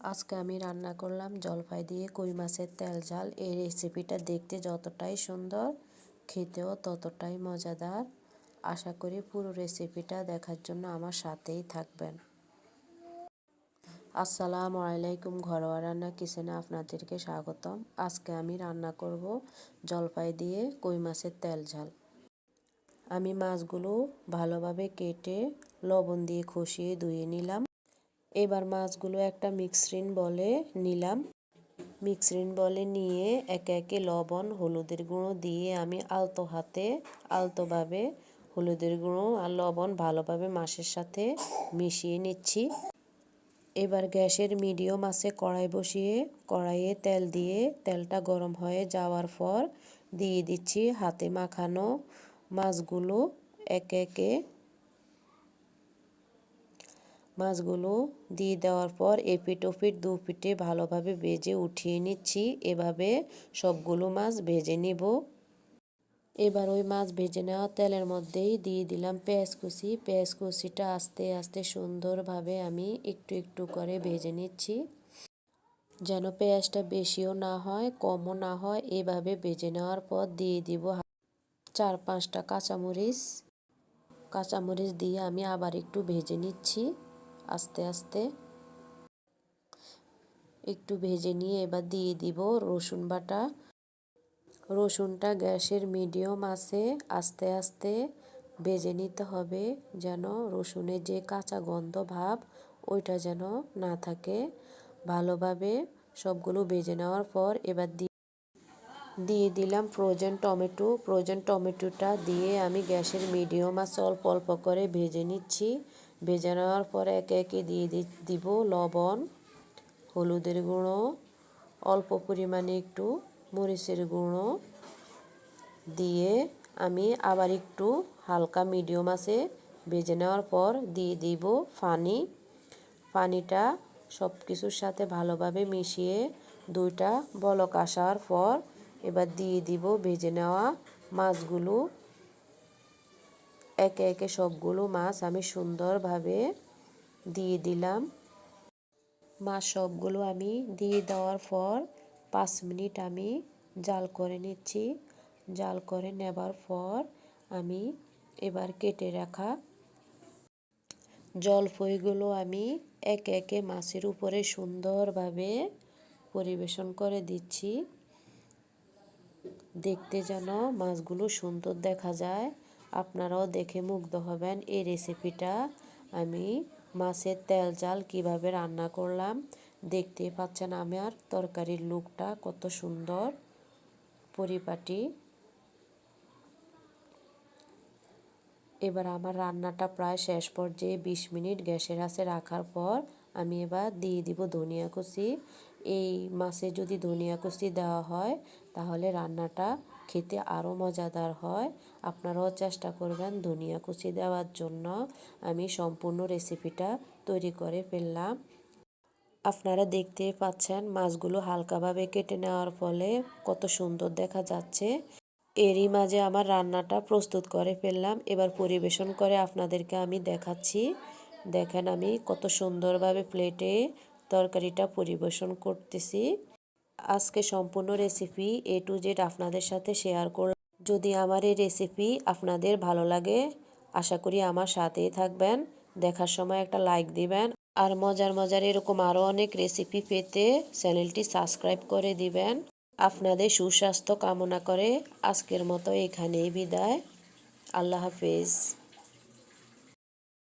আজকে আমি রান্না করলাম জলপাই দিয়ে কই মাছের তেল ঝাল। এই রেসিপিটা দেখতে যতটাই সুন্দর, খেতেও ততটাই মজাদার। আশা করি পুরো রেসিপিটা দেখার জন্য আমার সাথেই থাকবেন। আসসালামু আলাইকুম ঘরোয়া রান্না কিচেনে আপনাদেরকে স্বাগতম। আজকে আমি রান্না করব জলপাই দিয়ে কই মাছের তেল ঝাল। আমি মাছগুলো ভালোভাবে কেটে লবণ দিয়ে খসিয়ে ধুয়ে নিলাম। এবার মাছগুলো একটা মিক্সরিন বলে নিলাম। মিক্সরিন বলে নিয়ে একে একে লবণ, হলুদের গুঁড়ো দিয়ে আমি আলতো হাতে আলতোভাবে হলুদের গুঁড়ো আর লবণ ভালোভাবে মাছের সাথে মিশিয়ে নিচ্ছি। এবার গ্যাসের মিডিয়াম আছে কড়াই বসিয়ে কড়াইয়ে তেল দিয়ে তেলটা গরম হয়ে যাওয়ার পর দিয়ে দিচ্ছি হাতে মাখানো মাছগুলো একে একে মাছগুলো দিয়ে দেওয়ার পর এপিট ওপিট দু পিঠে ভালোভাবে ভেজে উঠিয়ে নিচ্ছি। এভাবে সবগুলো মাছ ভেজে নিব। এবার ওই মাছ ভেজে নেওয়া তেলের মধ্যেই দিয়ে দিলাম পেঁয়াজ কুচি। পেঁয়াজ কুচিটা আস্তে আস্তে সুন্দরভাবে আমি একটু একটু করে ভেজে নিচ্ছি। যেন পেঁয়াজটা বেশিও না হয়, কমও না হয়, এভাবে ভেজে নেওয়ার পর দিয়ে দিব চার পাঁচটা কাঁচামরিচ। কাঁচামরিচ দিয়ে আমি আবার একটু ভেজে নিচ্ছি। আস্তে আস্তে একটু ভেজে নিয়ে এবার দিয়ে দিব রসুন বাটা। রসুনটা গ্যাসের মিডিয়াম আছে, আস্তে আস্তে ভেজে নিতে হবে যেন রসুনের যে কাঁচা গন্ধ ভাব ওইটা যেন না থাকে। ভালোভাবে সবগুলো ভেজে নেওয়ার পর এবার দিয়ে দিলাম ফ্রোজেন টমেটো। ফ্রোজেন টমেটোটা দিয়ে আমি গ্যাসের মিডিয়াম আছে, অল্প অল্প করে ভেজে নিচ্ছি। ভেজে নেওয়ার পরে একে একে দিয়ে দিব লবণ, হলুদের গুঁড়ো, অল্প পরিমাণে একটু মরিচের গুঁড়ো। দিয়ে আমি আবার একটু হালকা মিডিয়াম আছে, ভেজে নেওয়ার পর দিয়ে দিব পানি। পানিটা সব কিছুর সাথে ভালোভাবে মিশিয়ে দুইটা বলক আসার পর এবার দিয়ে দিব ভেজে নেওয়া মাছগুলো। একে একে সবগুলো মাছ আমি সুন্দরভাবে দিয়ে দিলাম। মাছ সবগুলো আমি দিয়ে দেওয়ার পর পাঁচ মিনিট আমি জাল করে নিচ্ছি। জাল করে নেবার পর আমি এবার কেটে রাখা জলফইগুলো আমি একে একে মাছের উপরে সুন্দরভাবে পরিবেশন করে দিচ্ছি। দেখতে যেন মাছগুলো সুন্দর দেখা যায়। আপনারাও দেখে মুগ্ধ হবেন। এই রেসিপিটা আমি মাছের তেল জাল কীভাবে রান্না করলাম দেখতে পাচ্ছেন আমার তরকারির লুকটা কত সুন্দর। পরিপাটি। এবার আমার রান্নাটা প্রায় শেষ পর্যায়ে বিশ মিনিট গ্যাসের আঁচে রাখার পর আমি এবার দিয়ে দিব ধনিয়া কুচি। এই মাছে যদি ধনিয়া কুচি দেওয়া হয় তাহলে রান্নাটা খেতে আরও মজাদার হয়। আপনারাও চেষ্টা করবেন ধনিয়া কুচি দেওয়ার জন্য। আমি সম্পূর্ণ রেসিপিটা তৈরি করে ফেললাম। আপনারা দেখতে পাচ্ছেন মাছগুলো হালকাভাবে কেটে নেওয়ার ফলে কত সুন্দর দেখা যাচ্ছে। এরই মাঝে আমার রান্নাটা প্রস্তুত করে ফেললাম। এবার পরিবেশন করে আপনাদেরকে আমি দেখাচ্ছি। দেখেন আমি কত সুন্দরভাবে প্লেটে তরকারিটা পরিবেশন করতেছি। আজকে সম্পূর্ণ রেসিপি এ টু জেড আপনাদের সাথে শেয়ার করলাম যদি আমার এই রেসিপি আপনাদের ভালো লাগে, আশা করি আমার সাথেই থাকবেন। দেখার সময় একটা লাইক দিবেন। আর মজার মজার এরকম আরও অনেক রেসিপি পেতে চ্যানেলটি সাবস্ক্রাইব করে দিবেন। আপনাদের সুস্বাস্থ্য কামনা করে আজকের মতো এখানেই বিদায়। আল্লাহ হাফেজ।